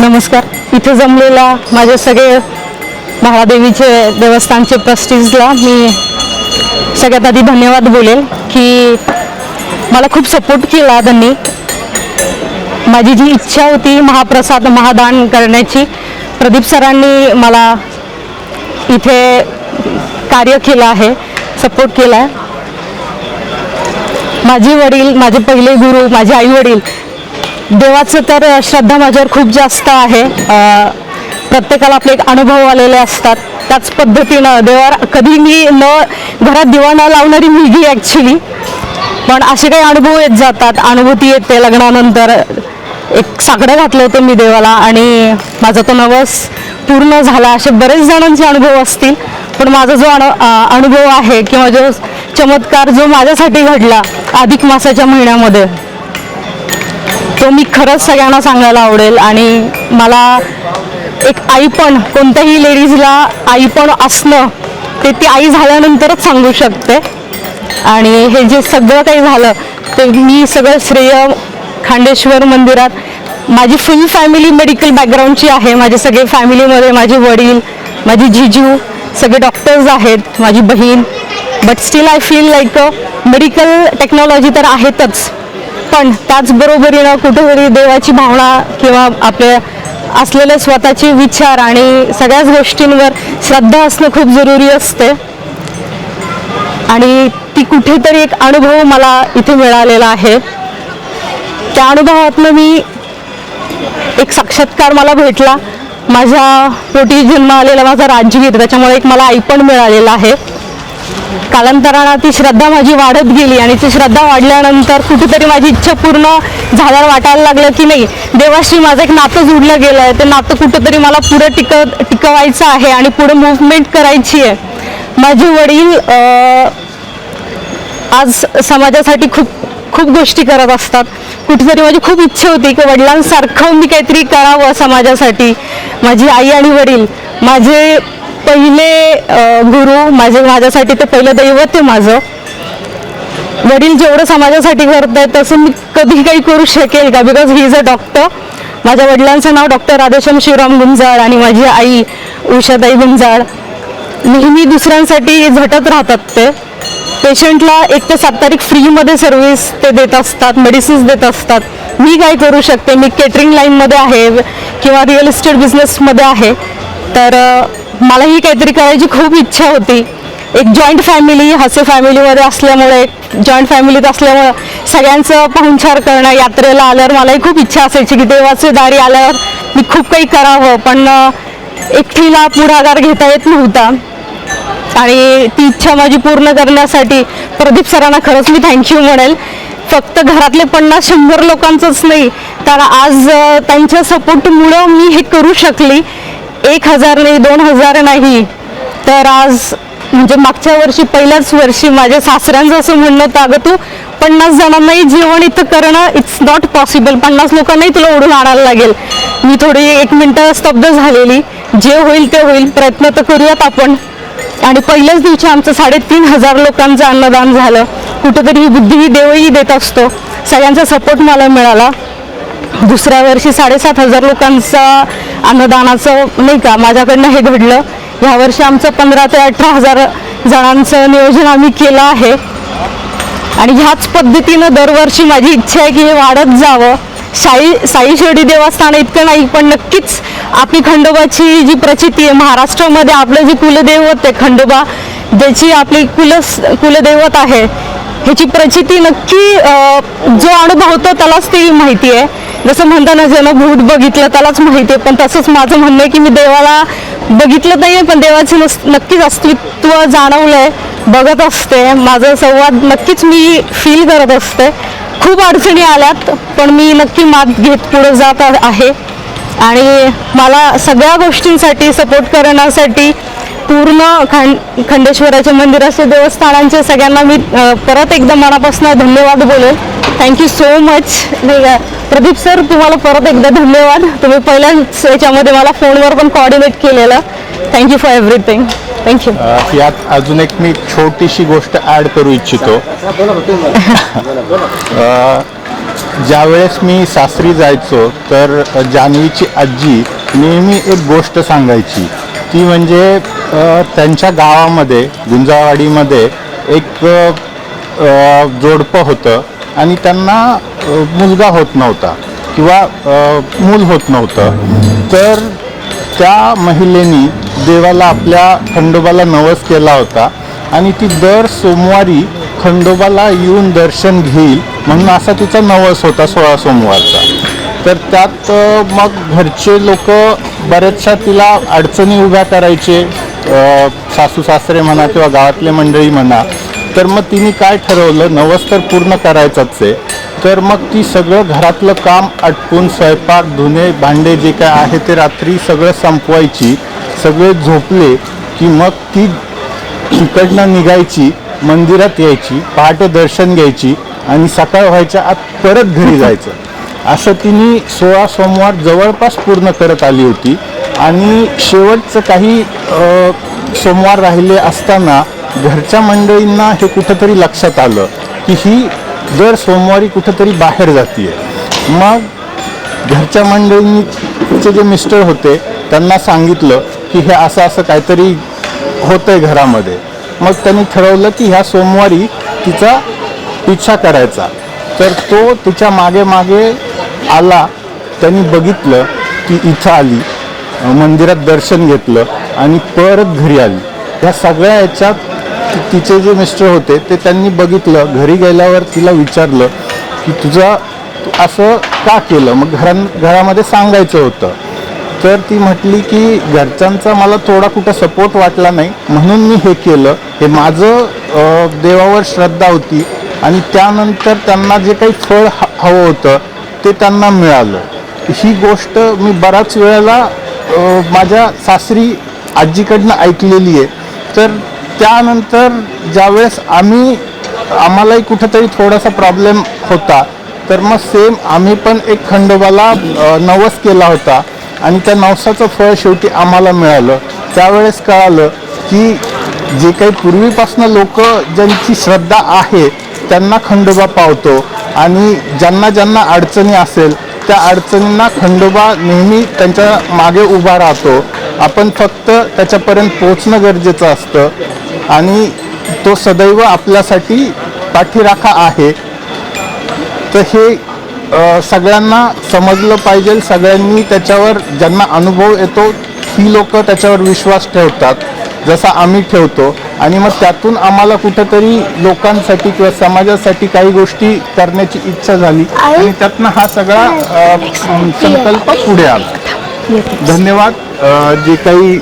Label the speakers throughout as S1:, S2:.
S1: नमस्कार. इथे जमलेला माझे सगळे महादेवीचे देवस्थानचे ट्रस्टीजला मी सगळ्यात आधी धन्यवाद बोलेल की मला खूप सपोर्ट केला त्यांनी. माझी जी इच्छा होती महाप्रसाद महादान करण्याची प्रदीप सरांनी मला इथे कार्य केलं आहे सपोर्ट केला आहे माझे वडील माझे पहिले गुरु माझे आई वडील देवाचं तर श्रद्धा माझ्यावर खूप जास्त आहे. प्रत्येकाला आपले एक अनुभव आलेले असतात. त्याच पद्धतीनं देवावर कधी मी न घरात दिवा न लावणारी मुलगी ॲक्च्युली पण असे काही अनुभव येत जातात. अनुभूती येते लग्नानंतर. एक साकडं घातलं होतं मी देवाला आणि माझा तो नवस पूर्ण झाला. असे बरेच जणांचे अनुभव असतील. पण माझा जो अनु अनुभव आहे किंवा जो चमत्कार जो माझ्यासाठी घडला अधिक मासाच्या महिन्यामध्ये मी खरंच सगळ्यांना सांगायला आवडेल आणि मला एक आई पण कोणत्याही लेडीजला आई पण असणं ते ती आई झाल्यानंतरच सांगू शकते. आणि हे जे सगळं काही झालं ते मी सगळं श्रेय खांडेश्वर मंदिरात माझी फुल फॅमिली मेडिकल बॅकग्राऊंडची आहे. माझे सगळे फॅमिलीमध्ये माझे वडील माझी जिजू सगळे डॉक्टर्स आहेत माझी बहीण. But still I feel like medical technology तर आहेतच. पण त्याचबरोबरीनं कुठेतरी देवाची भावना किंवा आपल्या असलेले स्वतःचे विचार आणि सगळ्याच गोष्टींवर श्रद्धा असणं खूप जरुरी असते. आणि ती कुठेतरी एक अनुभव मला इथे मिळालेला आहे. त्या अनुभवातनं मी एक साक्षात्कार मला भेटला. माझ्या पोटी जन्म आलेला माझा राजगीर त्याच्यामुळे एक मला आई पण मिळालेला आहे. कालांतरानं ती श्रद्धा माझी वाढत गेली आणि ती श्रद्धा वाढल्यानंतर कुठेतरी माझी इच्छा पूर्ण झाल्यावर वाटायला लागलं की नाही देवाशी माझं एक नातं जुडलं गेलं आहे. ते नातं कुठंतरी मला पुढे टिक टिकवायचं आहे आणि पुढे मुवमेंट करायची आहे. माझे वडील आज समाजासाठी खूप खूप गोष्टी करत असतात. कुठेतरी माझी खूप इच्छा होती की वडिलांसारखं मी काहीतरी करावं समाजासाठी. माझी आई आणि वडील माझे पहिले गुरु माझे माझ्यासाठी ते पहिलं दैवत आहे माझं. वडील जेवढं समाजासाठी करत आहेत तसं मी कधी काही करू शकेल का? Because he is a doctor माझ्या वडिलांचं नाव डॉक्टर राधेश्याम शिवराम गुंजाळ आणि माझी आई उषाताई गुंजाळ. नेहमी दुसऱ्यांसाठी झटत राहतात ते. पेशंटला एक ते सात तारीख फ्रीमध्ये सर्व्हिस ते देत असतात मेडिसिन्स देत असतात. मी काय करू शकते? मी केटरिंग लाईनमध्ये आहे किंवा रिअल इस्टेट बिझनेसमध्ये आहे. तर मलाही काहीतरी करायची खूप इच्छा होती. एक जॉईंट फॅमिली हसे फॅमिलीमध्ये असल्यामुळे जॉईंट फॅमिलीत असल्यामुळं सगळ्यांचं पाहुणचार करणं यात्रेला आल्यावर मलाही खूप इच्छा असायची की देवाचे दारी आल्यावर मी खूप काही करावं पण एकटीला पुढाकार घेता येत नव्हता. आणि ती इच्छा माझी पूर्ण करण्यासाठी प्रदीप सरांना खरंच मी थँक्यू म्हणेल. फक्त घरातले पन्नास शंभर लोकांचंच नाही तर आज त्यांच्या सपोर्टमुळं मी हे करू शकली. एक हजार नाही दोन हजार नाही. तर आज म्हणजे मागच्या वर्षी पहिल्याच वर्षी माझ्या सासऱ्यांचं असं म्हणणं होतं अगं तू पन्नास जणांनाही जेवण इथं करणं इट्स नॉट पॉसिबल पन्नास लोकांनाही तुला ओढून आणायला लागेल. मी थोडी एक मिनटं स्तब्ध झालेली. जे होईल ते होईल प्रयत्न तर करूयात आपण. आणि पहिल्याच दिवशी आमचं साडेतीन हजार लोकांचं अन्नदान झालं. कुठंतरी ही बुद्धी ही देवही देत असतो. सगळ्यांचा सपोर्ट मला मिळाला. दुसऱ्या वर्षी साडेसात हजार लोकांचा अन्नदानाचं नाही का माझ्याकडनं हे घडलं. ह्या वर्षी आमचं पंधरा ते अठरा हजार जणांचं नियोजन आम्ही केलं आहे. आणि ह्याच पद्धतीनं दरवर्षी माझी इच्छा आहे की हे वाढत जावं. साई साई शिर्डी देवस्थान इतकं नाही पण नक्कीच आपली खंडोबाची जी प्रचिती आहे महाराष्ट्रामध्ये आपलं जे कुलदैवत आहे खंडोबा ज्याची आपली कुल कुलदैवत आहे ह्याची प्रचिती नक्की जो अनुभवतो त्यालाच ती माहिती आहे. जसं म्हणताना ज्यानं भूत बघितलं त्यालाच माहिती आहे. पण तसंच माझं म्हणणं आहे की मी देवाला बघितलं नाही आहे पण देवाचं नक्कीच अस्तित्व जाणवलंय. बघत असते. माझं संवाद नक्कीच मी फील करत असते. खूप अडचणी आल्यात पण मी नक्की मात घेत पुढे जात आहे. आणि मला सगळ्या गोष्टींसाठी सपोर्ट करण्यासाठी पूर्ण खंड खंडेश्वराच्या मंदिराच्या देवस्थानांच्या सगळ्यांना मी परत एकदा मनापासून धन्यवाद बोलेल thank you so much Pradeep sir तुम्हाला परत एकदा धन्यवाद. तुम्ही पहिल्याच याच्यामध्ये मला फोनवर पण कॉर्डिनेट केलेलं. थँक्यू फॉर एव्हरीथिंग थँक्यू
S2: यात अजून एक मी छोटीशी गोष्ट ॲड करू इच्छितो. ज्यावेळेस मी सासरी जायचो तर जान्हवीची आजी नेहमी एक गोष्ट सांगायची. ती म्हणजे त्यांच्या गावामध्ये गुंजावाडीमध्ये एक जोडपं होतं. आणि त्यांना मुलगा होत नव्हता किंवा मूल होत नव्हतं. तर त्या महिलेनी देवाला आपल्या खंडोबाला नवस केला होता आणि ती दर सोमवारी खंडोबाला येऊन दर्शन घेईल म्हणून असा तिचा नवस होता सोळा सोमवारचा. तर त्यात मग घरचे लोक बऱ्याचशा तिला अडचणी उभ्या करायचे. सासू सासरे म्हणा किंवा गावातले मंडळी म्हणा. तर मग तिने काय ठरवलं? नवस तर पूर्ण करायचंच आहे. तर मग ती सगळं घरातलं काम आटपून स्वयंपाक धुणे भांडे जे काय आहे ते रात्री सगळं संपवायची. सगळे झोपले की मग ती इकडनं निघायची मंदिरात यायची पहाटे दर्शन घ्यायची आणि सकाळ व्हायच्या आत परत घरी जायचं. असं तिने सोळा सोमवार जवळपास पूर्ण करत आली होती. आणि शेवटचं काही सोमवार राहिले असताना घरच्या मंडळींना हे कुठंतरी लक्षात आलं की ही दर सोमवारी कुठंतरी बाहेर जाते मग घरच्या मंडळींचे जे मिस्टर होते त्यांना सांगितलं की हे असं असं काहीतरी होतं आहे घरामध्ये. मग त्यांनी ठरवलं की ह्या सोमवारी तिचा पिछा करायचा. तर तो तिच्यामागे मागे आला. त्यांनी बघितलं की इथं आली मंदिरात दर्शन घेतलं आणि परत घरी आली. ह्या सगळ्या ह्याच्यात तिचे जे मिस्टर होते ते त्यांनी बघितलं घरी गेल्यावर तिला विचारलं की तुझा असं का केलं? मग घरां घरामध्ये सांगायचं होतं. तर ती म्हटली की घरच्यांचा मला थोडा कुठं सपोर्ट वाटला नाही म्हणून मी हे केलं. हे माझं देवावर श्रद्धा होती आणि त्यानंतर त्यांना जे काही फळ ह- हवं होतं ते त्यांना मिळालं. ही गोष्ट मी बऱ्याच वेळेला माझ्या सासरी आजीकडनं ऐकलेली आहे. तर त्यानंतर ज्यावेळेस आम्ही आम्हालाही कुठंतरी थोडासा प्रॉब्लेम होता. तर मग सेम आम्ही पण एक खंडोबाला नवस केला होता. आणि त्या नवसाचं फळ शेवटी आम्हाला मिळालं. त्यावेळेस कळालं की जे काही पूर्वीपासून लोक ज्यांची श्रद्धा आहे त्यांना खंडोबा पावतो. आणि ज्यांना ज्यांना अडचणी असेल त्या अडचणींना खंडोबा नेहमी त्यांच्या मागे उभा राहतो. आपण फक्त त्याच्यापर्यंत पोचणं गरजेचं असतं. आणि तो सदैव आपल्यासाठी पाठीराखा आहे. तर हे सगळ्यांना समजलं पाहिजे सगळ्यांनी त्याच्यावर ज्यांना अनुभव येतो ही लोक त्याच्यावर विश्वास ठेवतात जसा आम्ही ठेवतो. आणि मग त्यातून आम्हाला कुठंतरी लोकांसाठी किंवा समाजासाठी काही गोष्टी करण्याची इच्छा झाली. आणि त्यातनं हा सगळा संकल्प पुढे आला. धन्यवाद. जे काही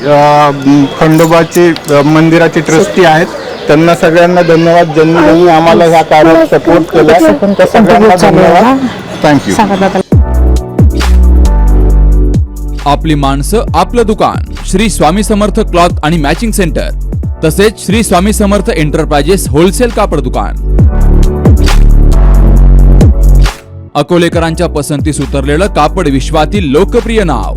S2: खंडोबाचे मंदिराचे ट्रस्टी आहेत त्यांना सगळ्यांना धन्यवाद. ज्यांनी आम्हाला ह्या कार्यात सपोर्ट केला त्या सगळ्यांना धन्यवाद. थँक्यू
S3: आपली माणसं आपलं दुकान श्री स्वामी समर्थ क्लॉथ आणि मॅचिंग सेंटर तसेच श्री स्वामी समर्थ एंटरप्राइजेस होलसेल कापड दुकान. अकोलेकरांच्या पसंतीस उतरलेलं कापड विश्वातील लोकप्रिय नाव